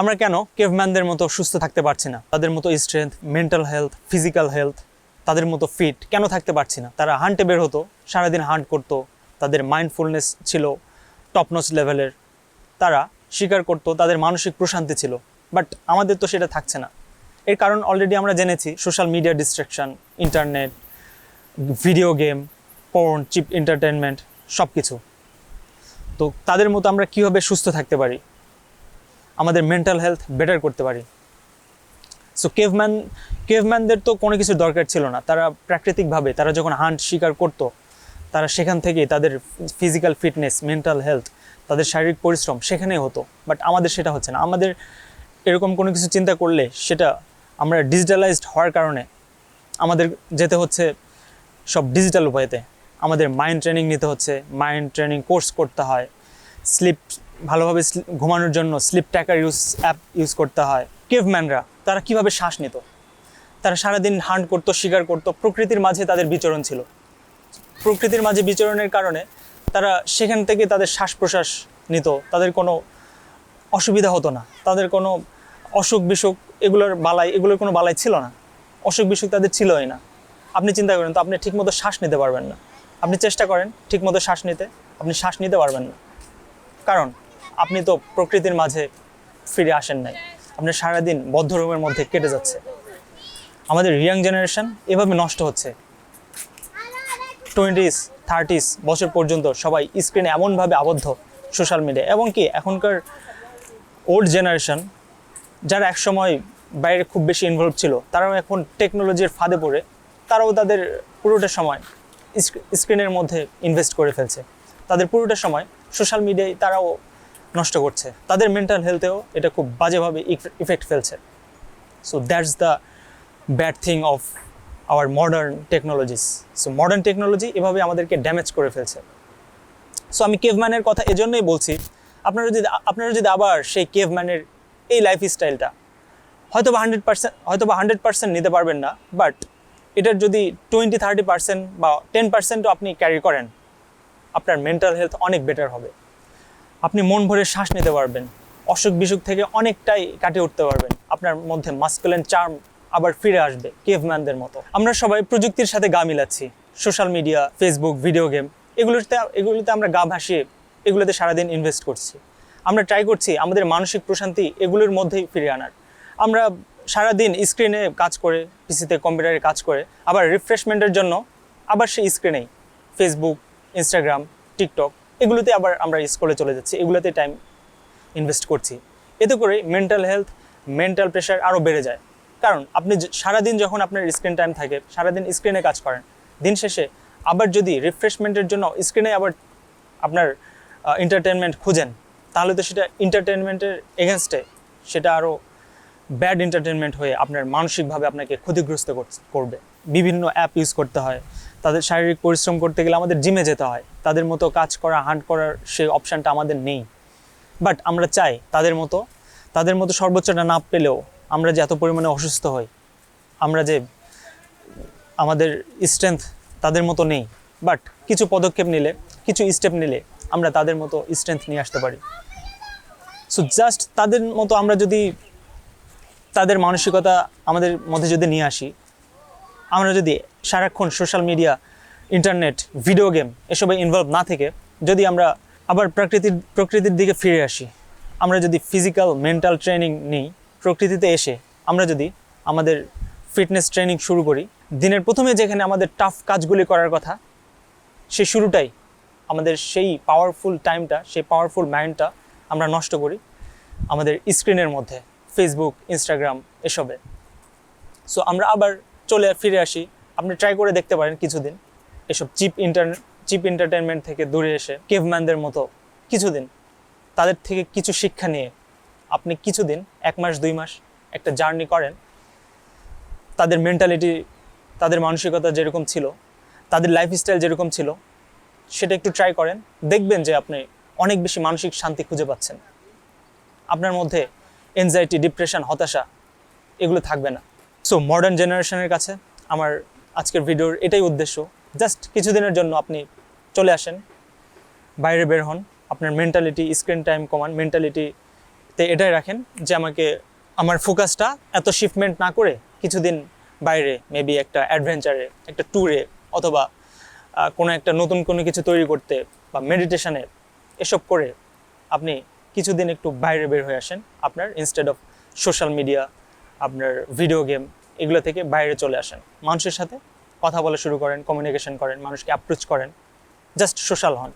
আমরা কেন কেভম্যানদের মতো সুস্থ থাকতে পারছি না? তাদের মতো strength mental health physical health তাদের মতো ফিট কেন থাকতে পারছি না? তারা হান্টে বের হতো, সারাদিন হান্ট করতো, তাদের মাইন্ডফুলনেস ছিল টপনচ লেভেলের তারা স্বীকার করতো, তাদের মানসিক প্রশান্তি ছিল বাট আমাদের তো সেটা থাকছে না। এর কারণ অলরেডি আমরা জেনেছি social media distraction internet video game porn cheap entertainment সব কিছু তো তাদের মতো আমরা কীভাবে সুস্থ থাকতে পারি? আমাদের মেন্টাল হেলথ বেটার করতে পারি। সো কেভম্যান কেভম্যানদের তো কোনো কিছুর দরকার ছিল না। তারা প্রাকৃতিকভাবে, তারা যখন হান্ট শিকার করতো, তারা সেখান থেকেই তাদের ফিজিক্যাল ফিটনেস মেন্টাল হেলথ তাদের শারীরিক পরিশ্রম সেখানেই হতো। বাট আমাদের সেটা হচ্ছে না। আমাদের এরকম কোনো কিছু চিন্তা করলে সেটা আমরা ডিজিটালাইজড হওয়ার কারণে আমাদের যেতে হচ্ছে সব ডিজিটাল উপায়তে। আমাদের মাইন্ড ট্রেনিং নিতে হচ্ছে মাইন্ড ট্রেনিং কোর্স করতে হয় স্লিপ ভালোভাবে ঘুমানোর জন্য sleep tracker use, app use করতে হয়। কেভম্যানরা, তারা কীভাবে শ্বাস নিত? তারা সারাদিন হান্ট করতো, শিকার করতো, প্রকৃতির মাঝে তাদের বিচরণ ছিল। প্রকৃতির মাঝে বিচরণের কারণে তারা সেখান থেকে তাদের শ্বাস প্রশ্বাস নিত। তাদের কোনো অসুবিধা হতো না। তাদের কোনো অসুখ বিসুখ এগুলোর বালাই, এগুলোর কোনো বালাই ছিল না। অসুখ বিসুখ তাদের ছিলই না। আপনি চিন্তা করেন তো, আপনি ঠিকমতো শ্বাস নিতে পারবেন না। আপনি চেষ্টা করেন ঠিকমতো শ্বাস নিতে, আপনি শ্বাস নিতে পারবেন না। কারণ আপনি তো প্রকৃতির মাঝে ফিরে আসেন নাই। আপনার সারাদিন বদ্ধ রুমের মধ্যে কেটে যাচ্ছে। আমাদের ইয়াং জেনারেশন এভাবে নষ্ট হচ্ছে। টোয়েন্টিস থার্টিস বছর পর্যন্ত সবাই স্ক্রিনে এমনভাবে আবদ্ধ সোশ্যাল মিডিয়া এবং কি এখনকার ওল্ড জেনারেশন যারা একসময় বাইরে খুব বেশি ইনভলভ ছিল, তারাও এখন টেকনোলজির ফাঁদে পড়ে। তারাও তাদের পুরোটা সময় স্ক্রিনের মধ্যে ইনভেস্ট করে ফেলছে। তাদের পুরোটা সময় সোশ্যাল মিডিয়ায় তারাও নষ্ট করছে। তাদের মেন্টাল হেলথেও এটা খুব বাজেভাবে ইফেক্ট ফেলছে। So that's the bad thing of our modern technologies so modern technology এভাবে আমাদেরকে ড্যামেজ করে ফেলছে। সো আমি কেভম্যানের কথা এজন্যই বলছি, আপনারা যদি আপনারা যদি আবার সেই কেভম্যানের এই লাইফ স্টাইলটা হয়তো বা হান্ড্রেড পার্সেন্ট হয়তো বা হান্ড্রেড পার্সেন্ট নিতে পারবেন না বাট এটার যদি টোয়েন্টি থার্টি পার্সেন্ট বা টেন পার্সেন্টও আপনি ক্যারি করেন, আপনার মেন্টাল হেলথ অনেক বেটার হবে। আপনি মন ভরে শ্বাস নিতে পারবেন। অসুখ বিসুখ থেকে অনেকটাই কাটিয়ে উঠতে পারবেন। আপনার মধ্যে মাস্কুলেন চার্ম আবার ফিরে আসবে কেভম্যানদের মতো। আমরা সবাই প্রযুক্তির সাথে গা মিলাচ্ছি। Social media Facebook video game এগুলোতে এগুলোতে আমরা গা ভাসিয়ে এগুলোতে সারাদিন ইনভেস্ট করছি। আমরা ট্রাই করছি আমাদের মানসিক প্রশান্তি এগুলোর মধ্যেই ফিরে আনার। আমরা সারাদিন স্ক্রিনে কাজ করে পিসিতে কম্পিউটারে কাজ করে, আবার রিফ্রেশমেন্টের জন্য আবার সেই স্ক্রিনেই ফেসবুক ইনস্টাগ্রাম টিকটক এগুলোতে আবার আমরা স্কুলে চলে যাচ্ছি। এগুলোতে টাইম ইনভেস্ট করছি। এতে করে মেন্টাল হেলথ মেন্টাল প্রেশার আরও বেড়ে যায়। কারণ আপনি সারাদিন যখন আপনার স্ক্রিন টাইম থাকে, সারাদিন স্ক্রিনে কাজ করেন, দিন শেষে আবার যদি রিফ্রেশমেন্টের জন্য স্ক্রিনে আবার আপনার এন্টারটেনমেন্ট খুঁজেন, তাহলে তো সেটা এন্টারটেনমেন্টের এগেনস্টে সেটা আরও ব্যাড এন্টারটেনমেন্ট হয়ে আপনার মানসিকভাবে আপনাকে ক্ষতিগ্রস্ত কর- করবে। বিভিন্ন অ্যাপ ইউজ করতে হয়। তাদের শারীরিক পরিশ্রম করতে গেলে আমাদের জিমে যেতে হয়। তাদের মতো কাজ করা হান্ট করার সেই অপশানটা আমাদের নেই। বাট আমরা চাই তাদের মতো তাদের মতো সর্বোচ্চটা না পেলেও আমরা যে এত পরিমাণে অসুস্থ হই, আমরা যে আমাদের স্ট্রেংথ তাদের মতো নেই। বাট কিছু পদক্ষেপ নিলে, কিছু স্টেপ নিলে আমরা তাদের মতো স্ট্রেংথ নিয়ে আসতে পারি। সো জাস্ট তাদের মতো আমরা যদি, তাদের মানসিকতা আমাদের মধ্যে যদি নিয়ে আসি আমরা যদি সারাক্ষণ social media internet video game এসবে ইনভলভ না থেকে, যদি আমরা আবার প্রকৃতির প্রকৃতির দিকে ফিরে আসি, আমরা যদি ফিজিক্যাল মেন্টাল ট্রেনিং নিই, প্রকৃতিতে এসে আমরা যদি আমাদের ফিটনেস ট্রেনিং শুরু করি, দিনের প্রথমে যেখানে আমাদের টাফ কাজগুলি করার কথা, সে শুরুটাই আমাদের সেই পাওয়ারফুল টাইমটা সেই পাওয়ারফুল মাইন্ডটা আমরা নষ্ট করি আমাদের স্ক্রিনের মধ্যে ফেসবুক ইনস্টাগ্রাম এসবে। সো আমরা আবার চলে ফিরে আসি। আপনি ট্রাই করে দেখতে পারেন কিছুদিন। এসব চিপ ইন্টার চিপ এন্টারটেনমেন্ট থেকে দূরে এসে কেভম্যানদের মতো কিছুদিন। তাদের থেকে কিছু শিক্ষা নিয়ে আপনি কিছুদিন, এক মাস, দুই মাস একটা জার্নি করেন। তাদের মেন্টালিটি তাদের মানসিকতা যেরকম ছিল, তাদের লাইফস্টাইল যেরকম ছিল, সেটা একটু ট্রাই করেন। দেখবেন যে আপনি অনেক বেশি মানসিক শান্তি খুঁজে পাচ্ছেন। আপনার মধ্যে এনজাইটি ডিপ্রেশন হতাশা, এগুলো থাকবে না। সো মডার্ন জেনারেশনের কাছে আমার আজকের ভিডিওর এটাই উদ্দেশ্য। জাস্ট কিছুদিনের জন্য আপনি চলে আসেন, বাইরে বের হন, আপনার মেন্টালিটি স্ক্রিন টাইম কমান মেন্টালিটিতে এটাই রাখেন যে আমাকে, আমার ফোকাসটা এত শিফটমেন্ট না করে কিছুদিন বাইরে মেবি একটা অ্যাডভেঞ্চারে একটা ট্যুরে অথবা কোনো একটা নতুন কোনো কিছু তৈরি করতে বা মেডিটেশানে এসব করে আপনি কিছুদিন একটু বাইরে বের হয়ে আসেন। আপনার ইনস্টেড অফ সোশ্যাল মিডিয়া আপনার ভিডিও গেম এগুলো থেকে বাইরে চলে আসেন। মানুষের সাথে কথা বলা শুরু করেন কমিউনিকেশন করেন, মানুষকে অ্যাপ্রোচ করেন। জাস্ট সোশ্যাল হন।